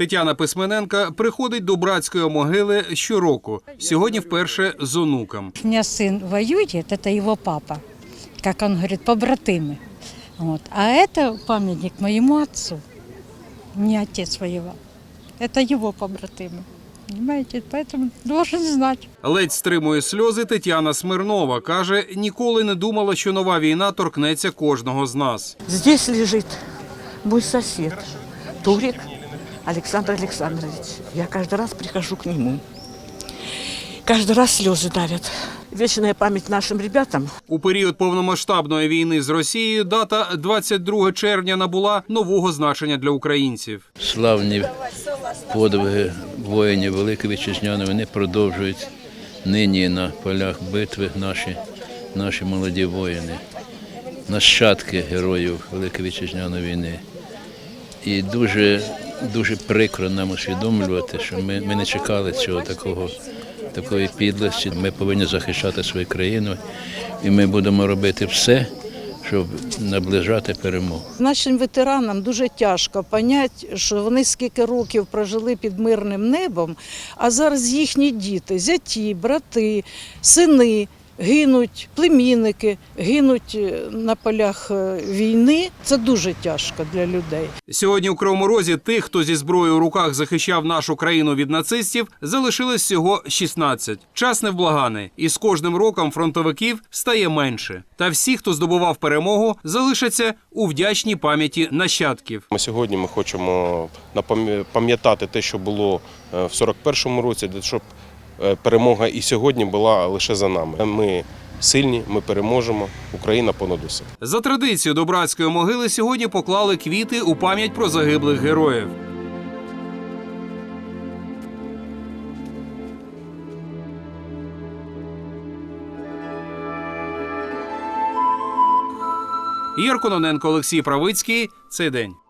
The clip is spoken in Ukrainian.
Тетяна Письмененка приходить до братської могили щороку. Сьогодні вперше з онуком. У меня сын воюет, это его папа, как он говорит, побратимы. Вот. А это памятник моему отцу. Не отец воевал. Это его побратимы. Понимаете, поэтому должен знать. Ледь стримує сльози Тетяна Смирнова. Каже, ніколи не думала, що нова війна торкнеться кожного з нас. Здесь лежит мой сосед, Турик Александр Александрович. Я каждый раз прихожу к нему. Каждый раз слезы давят. Вечная память нашим ребятам. У період повномасштабної війни з Росією дата 22 червня набула нового значення для українців. Славні подвиги воїнів Великої Вітчизняної вони продовжують нині на полях битви наші, наші молоді воїни, нащадки героїв Великої Вітчизняної війни. І дуже, дуже прикро нам усвідомлювати, що ми, ми не чекали цього такого, такої підлості. Ми повинні захищати свою країну, і ми будемо робити все, щоб наближати перемогу. Нашим ветеранам дуже тяжко поняти, що вони скільки років прожили під мирним небом, а зараз їхні діти, зяті, брати, сини гинуть, племінники гинуть е, на полях е, війни. Це дуже тяжко для людей. Сьогодні у Кривому Розі тих, хто зі зброєю у руках захищав нашу країну від нацистів, залишилось всього 16. Час невблаганий, і з кожним роком фронтовиків стає менше. Та всі, хто здобував перемогу, залишаться у вдячній пам'яті нащадків. Ми сьогодні ми хочемо пам'ятати те, що було е, в 41-му році, де щоб перемога і сьогодні була лише за нами. Ми сильні, ми переможемо. Україна понад усе. За традицією до братської могили сьогодні поклали квіти у пам'ять про загиблих героїв. Ігор Кононенко, Олексій Правицький. Цей день.